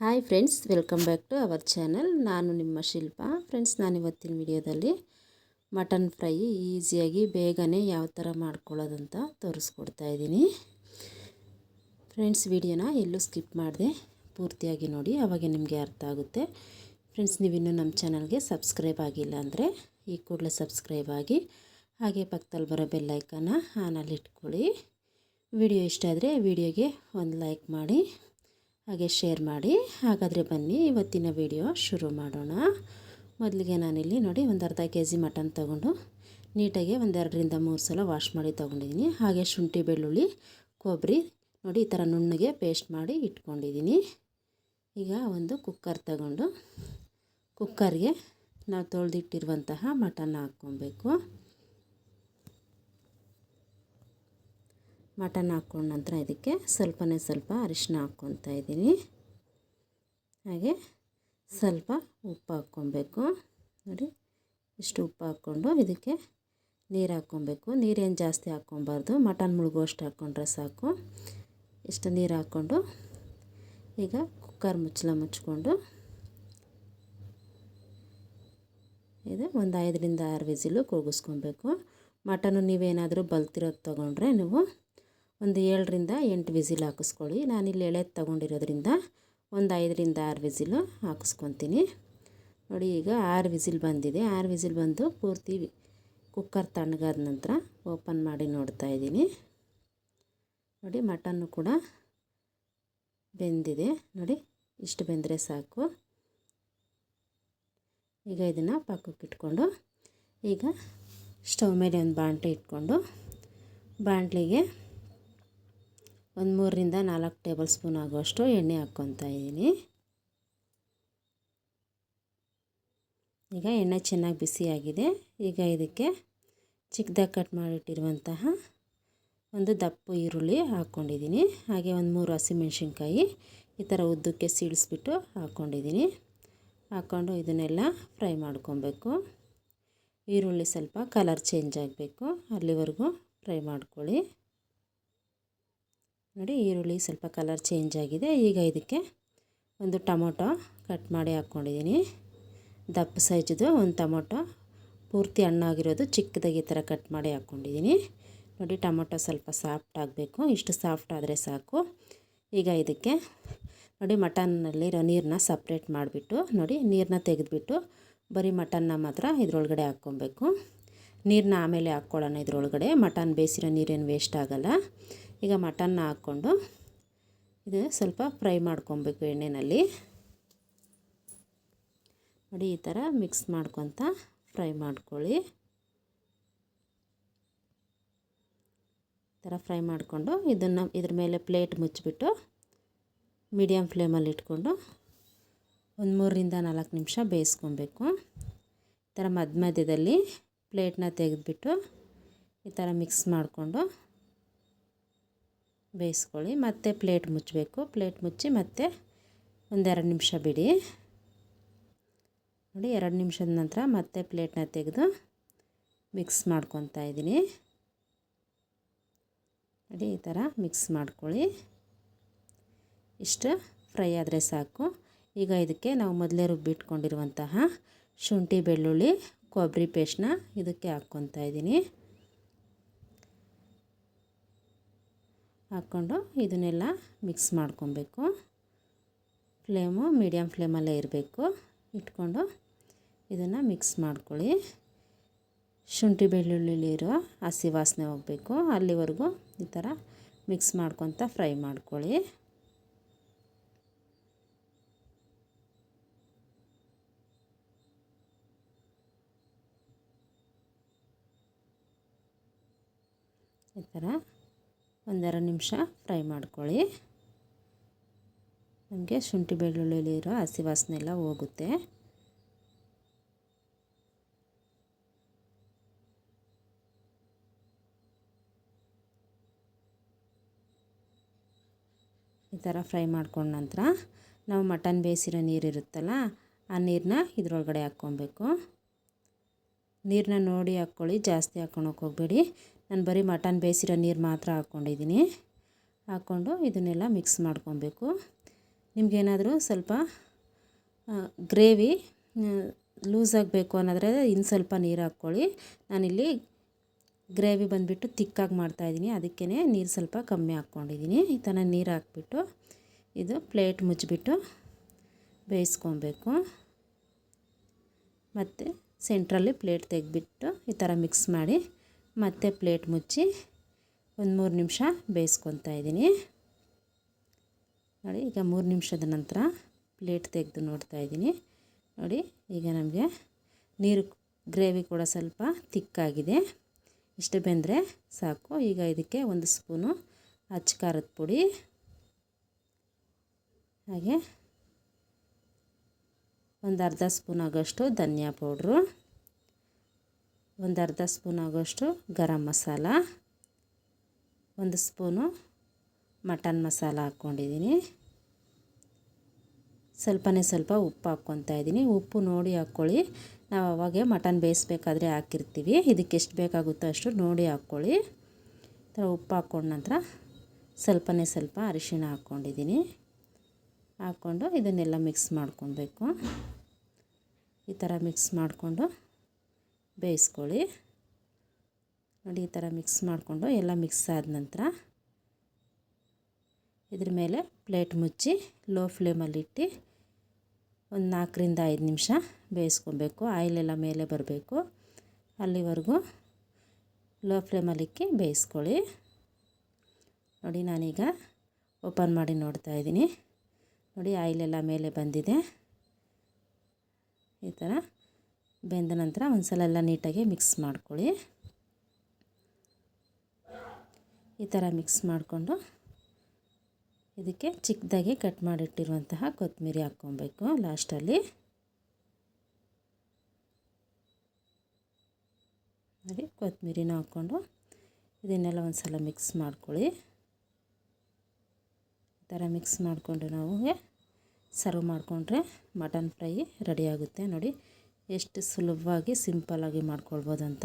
Hi friends, welcome back to our channel. ನಾನು ನಿಮ್ಮ ಶಿಲ್ಪ. Friends ನಾನು ಇವತ್ತಿನ ವಿಡಿಯೋದಲ್ಲಿ ಮಟನ್ ಫ್ರೈ ಈಸಿಯಾಗಿ ಬೇಗನೆ ಯಾವ ಥರ ಮಾಡ್ಕೊಳ್ಳೋದಂತ ತೋರಿಸ್ಕೊಡ್ತಾ ಇದ್ದೀನಿ. ಫ್ರೆಂಡ್ಸ್, ವಿಡಿಯೋನ ಎಲ್ಲೂ ಸ್ಕಿಪ್ ಮಾಡಿದೆ ಪೂರ್ತಿಯಾಗಿ ನೋಡಿ, ಅವಾಗ ನಿಮಗೆ ಅರ್ಥ ಆಗುತ್ತೆ. ಫ್ರೆಂಡ್ಸ್, ನೀವಿನ್ನೂ ನಮ್ಮ ಚಾನಲ್ಗೆ ಸಬ್ಸ್ಕ್ರೈಬ್ ಆಗಿಲ್ಲ ಅಂದರೆ ಈ ಕೂಡಲೇ ಸಬ್ಸ್ಕ್ರೈಬ್ ಆಗಿ, ಹಾಗೆ ಪಕ್ಕದಲ್ಲಿ ಬರೋ ಬೆಲ್ಲೈಕನ್ನ ಆನಲ್ಲಿ ಇಟ್ಕೊಳ್ಳಿ. ವಿಡಿಯೋ ಇಷ್ಟ ಆದರೆ ವಿಡಿಯೋಗೆ ಒಂದು ಲೈಕ್ ಮಾಡಿ ಹಾಗೆ ಶೇರ್ ಮಾಡಿ. ಹಾಗಾದರೆ ಬನ್ನಿ, ಇವತ್ತಿನ ವಿಡಿಯೋ ಶುರು ಮಾಡೋಣ. ಮೊದಲಿಗೆ ನಾನಿಲ್ಲಿ ನೋಡಿ ಒಂದು ಅರ್ಧ ಕೆ ಜಿ ಮಟನ್ ತೊಗೊಂಡು ನೀಟಾಗಿ ಒಂದೆರಡರಿಂದ ಮೂರು ಸಲ ವಾಶ್ ಮಾಡಿ ತೊಗೊಂಡಿದ್ದೀನಿ. ಹಾಗೆ ಶುಂಠಿ, ಬೆಳ್ಳುಳ್ಳಿ ಕೊಬ್ಬರಿ ನೋಡಿ ಈ ಥರ ನುಣ್ಣಗೆ ಪೇಸ್ಟ್ ಮಾಡಿ ಇಟ್ಕೊಂಡಿದ್ದೀನಿ. ಈಗ ಒಂದು ಕುಕ್ಕರ್ ತಗೊಂಡು ಕುಕ್ಕರ್ಗೆ ನಾವು ತೊಳೆದಿಟ್ಟಿರುವಂತಹ ಮಟನ್ ಹಾಕ್ಕೊಬೇಕು. ಮಟನ್ ಹಾಕ್ಕೊಂಡ ನಂತರ ಇದಕ್ಕೆ ಸ್ವಲ್ಪನೇ ಸ್ವಲ್ಪ ಅರಿಶಿನ ಹಾಕ್ಕೊತಾ ಇದ್ದೀನಿ. ಹಾಗೆ ಸ್ವಲ್ಪ ಉಪ್ಪು ಹಾಕ್ಕೊಬೇಕು. ನೋಡಿ, ಇಷ್ಟು ಉಪ್ಪು ಹಾಕ್ಕೊಂಡು ಇದಕ್ಕೆ ನೀರು ಹಾಕ್ಕೊಬೇಕು. ನೀರೇನು ಜಾಸ್ತಿ ಹಾಕ್ಕೊಬಾರ್ದು. ಮಟನ್ ಮುಳುಗುವಷ್ಟು ಹಾಕ್ಕೊಂಡ್ರೆ ಸಾಕು. ಇಷ್ಟು ನೀರು ಹಾಕ್ಕೊಂಡು ಈಗ ಕುಕ್ಕರ್ ಮುಚ್ಚಲ ಮುಚ್ಕೊಂಡು ಇದು ಒಂದು ಐದರಿಂದ ಆರು ವಿಸಿಲು ಕೂಗಿಸ್ಕೊಬೇಕು. ಮಟನು ನೀವೇನಾದರೂ ಬಲ್ತಿರೋದು ತೊಗೊಂಡ್ರೆ ನೀವು ಒಂದು ಏಳರಿಂದ ಎಂಟು ವಿಸಿಲ್ ಹಾಕಿಸ್ಕೊಳ್ಳಿ. ನಾನು ಇಲ್ಲಿ ಎಳೆ ತೊಗೊಂಡಿರೋದ್ರಿಂದ ಒಂದು ಐದರಿಂದ ಆರು ವಿಸಿಲು ಹಾಕಿಸ್ಕೊತೀನಿ. ನೋಡಿ, ಈಗ ಆರು ವಿಸಿಲ್ ಬಂದಿದೆ. ಆರು ವಿಸಿಲ್ ಬಂದು ಪೂರ್ತಿ ಕುಕ್ಕರ್ ತಣ್ಣಗಾದ ನಂತರ ಓಪನ್ ಮಾಡಿ ನೋಡ್ತಾ ಇದ್ದೀನಿ. ನೋಡಿ, ಮಟನ್ನು ಕೂಡ ಬೆಂದಿದೆ. ನೋಡಿ, ಇಷ್ಟು ಬೆಂದರೆ ಸಾಕು. ಈಗ ಇದನ್ನು ಪಕ್ಕಕ್ಕೆ ಇಟ್ಕೊಂಡು, ಈಗ ಸ್ಟವ್ ಮೇಲೆ ಒಂದು ಬಾಣಲೆ ಇಟ್ಕೊಂಡು ಬಾಣಲಿಗೆ ಒಂದು ಮೂರರಿಂದ ನಾಲ್ಕು ಟೇಬಲ್ ಸ್ಪೂನ್ ಆಗುವಷ್ಟು ಎಣ್ಣೆ ಹಾಕ್ಕೊತಾ ಇದ್ದೀನಿ. ಈಗ ಎಣ್ಣೆ ಚೆನ್ನಾಗಿ ಬಿಸಿಯಾಗಿದೆ ಈಗ ಇದಕ್ಕೆ ಚಿಕ್ಕದಾಗಿ ಕಟ್ ಮಾಡಿಟ್ಟಿರುವಂತಹ ಒಂದು ದಪ್ಪ ಈರುಳ್ಳಿ ಹಾಕ್ಕೊಂಡಿದ್ದೀನಿ ಹಾಗೆ ಒಂದು ಮೂರು ಹಸಿಮೆಣ್ಸಿನ್ಕಾಯಿ ಈ ಥರ ಉದ್ದಕ್ಕೆ ಸೀಳಿಸ್ಬಿಟ್ಟು ಹಾಕ್ಕೊಂಡಿದ್ದೀನಿ ಹಾಕ್ಕೊಂಡು ಇದನ್ನೆಲ್ಲ ಫ್ರೈ ಮಾಡ್ಕೊಬೇಕು. ಈರುಳ್ಳಿ ಸ್ವಲ್ಪ ಕಲರ್ ಚೇಂಜ್ ಆಗಬೇಕು. ಅಲ್ಲಿವರೆಗೂ ಫ್ರೈ ಮಾಡ್ಕೊಳ್ಳಿ. ನೋಡಿ ಈರುಳ್ಳಿ ಸ್ವಲ್ಪ ಕಲರ್ ಚೇಂಜ್ ಆಗಿದೆ. ಈಗ ಇದಕ್ಕೆ ಒಂದು ಟೊಮೊಟೊ ಕಟ್ ಮಾಡಿ ಹಾಕ್ಕೊಂಡಿದ್ದೀನಿ. ದಪ್ಪ ಸೈಜ್ದು ಒಂದು ಟೊಮೊಟೊ, ಪೂರ್ತಿ ಹಣ್ಣಾಗಿರೋದು ಚಿಕ್ಕದಾಗಿ ಈ ಥರ ಕಟ್ ಮಾಡಿ ಹಾಕ್ಕೊಂಡಿದ್ದೀನಿ. ನೋಡಿ ಟೊಮೊಟೊ ಸ್ವಲ್ಪ ಸಾಫ್ಟ್ ಆಗಬೇಕು. ಇಷ್ಟು ಸಾಫ್ಟ್ ಆದರೆ ಸಾಕು. ಈಗ ಇದಕ್ಕೆ ನೋಡಿ ಮಟನ್ನಲ್ಲಿರೋ ನೀರನ್ನ ಸಪ್ರೇಟ್ ಮಾಡಿಬಿಟ್ಟು ನೋಡಿ ನೀರನ್ನ ತೆಗೆದುಬಿಟ್ಟು ಬರೀ ಮಟನ್ನ ಮಾತ್ರ ಇದ್ರೊಳಗಡೆ ಹಾಕ್ಕೊಬೇಕು. ನೀರನ್ನ ಆಮೇಲೆ ಹಾಕ್ಕೊಳ್ಳೋಣ ಇದರೊಳಗಡೆ. ಮಟನ್ ಬೇಯಿಸಿರೋ ನೀರೇನು ವೇಸ್ಟ್ ಆಗೋಲ್ಲ. ಈಗ ಮಟನ್ನ ಹಾಕ್ಕೊಂಡು ಇದು ಸ್ವಲ್ಪ ಫ್ರೈ ಮಾಡ್ಕೊಬೇಕು ಎಣ್ಣೆಯಲ್ಲಿ ನೋಡಿ, ಈ ಥರ ಮಿಕ್ಸ್ ಮಾಡ್ಕೊತ ಫ್ರೈ ಮಾಡ್ಕೊಳ್ಳಿ. ಥರ ಫ್ರೈ ಮಾಡಿಕೊಂಡು ಇದನ್ನು ಇದ್ರ ಮೇಲೆ ಪ್ಲೇಟ್ ಮುಚ್ಚಿಬಿಟ್ಟು ಮೀಡಿಯಮ್ ಫ್ಲೇಮಲ್ಲಿ ಇಟ್ಕೊಂಡು ಒಂದು ಮೂರರಿಂದ ನಾಲ್ಕು ನಿಮಿಷ ಬೇಯಿಸ್ಕೊಬೇಕು. ಈ ಥರ ಮಧ್ಯ ಮಧ್ಯದಲ್ಲಿ ಪ್ಲೇಟ್ನ ತೆಗೆದುಬಿಟ್ಟು ಈ ಥರ ಮಿಕ್ಸ್ ಮಾಡಿಕೊಂಡು ಬೇಯಿಸ್ಕೊಳ್ಳಿ. ಮತ್ತೆ ಪ್ಲೇಟ್ ಮುಚ್ಚಬೇಕು. ಪ್ಲೇಟ್ ಮುಚ್ಚಿ ಮತ್ತೆ ಒಂದೆರಡು ನಿಮಿಷ ಬಿಡಿ. ನೋಡಿ, ಎರಡು ನಿಮಿಷದ ನಂತರ ಮತ್ತೆ ಪ್ಲೇಟ್ನ ತೆಗೆದು ಮಿಕ್ಸ್ ಮಾಡ್ಕೊತಾ ಇದ್ದೀನಿ. ನೋಡಿ, ಈ ಥರ ಮಿಕ್ಸ್ ಮಾಡ್ಕೊಳ್ಳಿ. ಇಷ್ಟು ಫ್ರೈ ಆದರೆ ಸಾಕು. ಈಗ ಇದಕ್ಕೆ ನಾವು ಮೊದಲೇ ರುಬ್ಬಿಟ್ಕೊಂಡಿರುವಂತಹ ಶುಂಠಿ ಬೆಳ್ಳುಳ್ಳಿ ಕೊಬ್ಬರಿ ಪೇಸ್ಟ್ನ ಇದಕ್ಕೆ ಹಾಕ್ಕೊತಾ ಇದ್ದೀನಿ. ಹಾಕ್ಕೊಂಡು ಇದನ್ನೆಲ್ಲ ಮಿಕ್ಸ್ ಮಾಡ್ಕೊಬೇಕು. ಫ್ಲೇಮು ಮೀಡಿಯಮ್ ಫ್ಲೇಮಲ್ಲೇ ಇರಬೇಕು. ಇಟ್ಕೊಂಡು ಇದನ್ನು ಮಿಕ್ಸ್ ಮಾಡ್ಕೊಳ್ಳಿ. ಶುಂಠಿ ಬೆಳ್ಳುಳ್ಳಿಲಿರೋ ಹಸಿ ವಾಸನೆ ಹೋಗಬೇಕು. ಅಲ್ಲಿವರೆಗೂ ಈ ಥರ ಮಿಕ್ಸ್ ಮಾಡ್ಕೊತ ಫ್ರೈ ಮಾಡ್ಕೊಳ್ಳಿ. ಈ ಥರ ಒಂದೆರಡು ನಿಮಿಷ ಫ್ರೈ ಮಾಡ್ಕೊಳ್ಳಿ. ನಮಗೆ ಶುಂಠಿ ಬೆಳ್ಳುಳ್ಳಿಲಿರೋ ಹಸಿ ವಾಸನೆ ಎಲ್ಲ ಹೋಗುತ್ತೆ. ಈ ಥರ ಫ್ರೈ ಮಾಡ್ಕೊಂಡ ನಂತರ ನಾವು ಮಟನ್ ಬೇಯಿಸಿರೋ ನೀರಿರುತ್ತಲ್ಲ ಆ ನೀರನ್ನ ಇದರೊಳಗಡೆ ಹಾಕ್ಕೊಬೇಕು. ನೀರನ್ನ ನೋಡಿ ಹಾಕ್ಕೊಳ್ಳಿ, ಜಾಸ್ತಿ ಹಾಕ್ಕೊಳಕ್ಕೆ ಹೋಗಬೇಡಿ. ನಾನು ಬರೀ ಮಟನ್ ಬೇಯಿಸಿರೋ ನೀರು ಮಾತ್ರ ಹಾಕ್ಕೊಂಡಿದ್ದೀನಿ. ಹಾಕ್ಕೊಂಡು ಇದನ್ನೆಲ್ಲ ಮಿಕ್ಸ್ ಮಾಡ್ಕೊಬೇಕು. ನಿಮಗೇನಾದರೂ ಸ್ವಲ್ಪ ಗ್ರೇವಿ ಲೂಸ್ ಆಗಬೇಕು ಅನ್ನೋದ್ರೆ ಇನ್ನು ಸ್ವಲ್ಪ ನೀರು ಹಾಕ್ಕೊಳ್ಳಿ. ನಾನಿಲ್ಲಿ ಗ್ರೇವಿ ಬಂದುಬಿಟ್ಟು ತಿಕ್ಕಾಗಿ ಮಾಡ್ತಾಯಿದ್ದೀನಿ. ಅದಕ್ಕೇ ನೀರು ಸ್ವಲ್ಪ ಕಮ್ಮಿ ಹಾಕ್ಕೊಂಡಿದ್ದೀನಿ. ಈ ಥರ ನೀರು ಹಾಕ್ಬಿಟ್ಟು ಇದು ಪ್ಲೇಟ್ ಮುಚ್ಚಿಬಿಟ್ಟು ಬೇಯಿಸ್ಕೊಬೇಕು. ಮತ್ತು ಸೆಂಟ್ರಲ್ಲಿ ಪ್ಲೇಟ್ ತೆಗೆದ್ಬಿಟ್ಟು ಈ ಥರ ಮಿಕ್ಸ್ ಮಾಡಿ ಮತ್ತೆ ಪ್ಲೇಟ್ ಮುಚ್ಚಿ ಒಂದು ಮೂರು ನಿಮಿಷ ಬೇಯಿಸ್ಕೊತಾ ಇದ್ದೀನಿ. ನೋಡಿ, ಈಗ ಮೂರು ನಿಮಿಷದ ನಂತರ ಪ್ಲೇಟ್ ತೆಗೆದು ನೋಡ್ತಾ ಇದ್ದೀನಿ. ನೋಡಿ, ಈಗ ನಮಗೆ ನೀರು ಗ್ರೇವಿ ಕೂಡ ಸ್ವಲ್ಪ ತಿಕ್ಕಾಗಿದೆ. ಇಷ್ಟು ಬೆಂದರೆ ಸಾಕು. ಈಗ ಇದಕ್ಕೆ ಒಂದು ಸ್ಪೂನು ಅಚ್ಚ ಖಾರದ ಪುಡಿ, ಹಾಗೆ ಒಂದು ಅರ್ಧ ಸ್ಪೂನ್ ಆಗೋಷ್ಟು ಧನಿಯಾ ಪೌಡ್ರು ಒಂದು ಅರ್ಧ ಸ್ಪೂನ್ ಆಗೋಷ್ಟು ಗರಂ ಮಸಾಲ, ಒಂದು ಸ್ಪೂನು ಮಟನ್ ಮಸಾಲ ಹಾಕ್ಕೊಂಡಿದ್ದೀನಿ. ಸ್ವಲ್ಪನೇ ಸ್ವಲ್ಪ ಉಪ್ಪು ಹಾಕ್ಕೊತಾ ಇದ್ದೀನಿ. ಉಪ್ಪು ನೋಡಿ ಹಾಕ್ಕೊಳ್ಳಿ. ನಾವು ಅವಾಗೆ ಮಟನ್ ಬೇಯಿಸ್ಬೇಕಾದ್ರೆ ಹಾಕಿರ್ತೀವಿ. ಇದಕ್ಕೆ ಎಷ್ಟು ಬೇಕಾಗುತ್ತೋ ಅಷ್ಟು ನೋಡಿ ಹಾಕ್ಕೊಳ್ಳಿ. ಥರ ಉಪ್ಪು ಹಾಕ್ಕೊಂಡ ನಂತರ ಸ್ವಲ್ಪನೇ ಸ್ವಲ್ಪ ಅರಿಶಿಣ ಹಾಕ್ಕೊಂಡಿದ್ದೀನಿ. ಹಾಕ್ಕೊಂಡು ಇದನ್ನೆಲ್ಲ ಮಿಕ್ಸ್ ಮಾಡ್ಕೊಬೇಕು. ಈ ಥರ ಮಿಕ್ಸ್ ಮಾಡಿಕೊಂಡು ಬೇಯಿಸ್ಕೊಳ್ಳಿ. ನೋಡಿ ಈ ಥರ ಮಿಕ್ಸ್ ಮಾಡಿಕೊಂಡು ಎಲ್ಲ ಮಿಕ್ಸ್ ಆದ ನಂತರ ಇದ್ರ ಮೇಲೆ ಪ್ಲೇಟ್ ಮುಚ್ಚಿ ಲೋ ಫ್ಲೇಮಲ್ಲಿಟ್ಟು ಒಂದು ನಾಲ್ಕರಿಂದ ಐದು ನಿಮಿಷ ಬೇಯಿಸ್ಕೊಬೇಕು. ಆಯಿಲೆಲ್ಲ ಮೇಲೆ ಬರಬೇಕು. ಅಲ್ಲಿವರೆಗೂ ಲೋ ಫ್ಲೇಮಲ್ಲಿಕ್ಕಿ ಬೇಯಿಸ್ಕೊಳ್ಳಿ. ನೋಡಿ ನಾನೀಗ ಓಪನ್ ಮಾಡಿ ನೋಡ್ತಾ ಇದ್ದೀನಿ. ನೋಡಿ ಆಯಿಲೆಲ್ಲ ಮೇಲೆ ಬಂದಿದೆ. ಈ ಥರ ಬೆಂದ ನಂತರ ಒಂದು ಸಲ ಎಲ್ಲ ನೀಟಾಗಿ ಮಿಕ್ಸ್ ಮಾಡ್ಕೊಳ್ಳಿ. ಈ ಥರ ಮಿಕ್ಸ್ ಮಾಡಿಕೊಂಡು ಇದಕ್ಕೆ ಚಿಕ್ಕದಾಗಿ ಕಟ್ ಮಾಡಿಟ್ಟಿರುವಂತಹ ಕೊತ್ತಂಬರಿ ಹಾಕ್ಕೊಬೇಕು ಲಾಸ್ಟಲ್ಲಿ. ನೋಡಿ, ಕೊತ್ತಂಬರಿನ ಹಾಕ್ಕೊಂಡು ಇದನ್ನೆಲ್ಲ ಒಂದು ಸಲ ಮಿಕ್ಸ್ ಮಾಡ್ಕೊಳ್ಳಿ. ಈ ಥರ ಮಿಕ್ಸ್ ಮಾಡಿಕೊಂಡು ನಾವು ಸರ್ವ್ ಮಾಡಿಕೊಂಡ್ರೆ ಮಟನ್ ಫ್ರೈ ರೆಡಿಯಾಗುತ್ತೆ ನೋಡಿ ಎಷ್ಟು ಸುಲಭವಾಗಿ ಸಿಂಪಲ್ಲಾಗಿ ಮಾಡ್ಕೊಳ್ಬೋದು ಅಂತ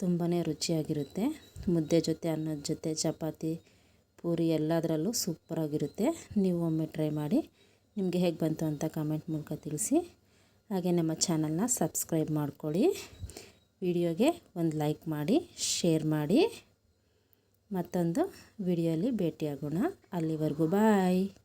ತುಂಬಾ ರುಚಿಯಾಗಿರುತ್ತೆ. ಮುದ್ದೆ ಜೊತೆ, ಅನ್ನದ ಜೊತೆ, ಚಪಾತಿ, ಪೂರಿ ಎಲ್ಲದರಲ್ಲೂ ಸೂಪರಾಗಿರುತ್ತೆ. ನೀವು ಒಮ್ಮೆ ಟ್ರೈ ಮಾಡಿ. ನಿಮಗೆ ಹೇಗೆ ಬಂತು ಅಂತ ಕಮೆಂಟ್ ಮೂಲಕ ತಿಳಿಸಿ. ಹಾಗೆ ನಮ್ಮ ಚಾನಲ್ನ ಸಬ್ಸ್ಕ್ರೈಬ್ ಮಾಡ್ಕೊಳ್ಳಿ. ವಿಡಿಯೋಗೆ ಒಂದು ಲೈಕ್ ಮಾಡಿ, ಶೇರ್ ಮಾಡಿ. ಮತ್ತೊಂದು ವಿಡಿಯೋಲಿ ಭೇಟಿಯಾಗೋಣ. ಅಲ್ಲಿವರೆಗೂ ಬಾಯ್.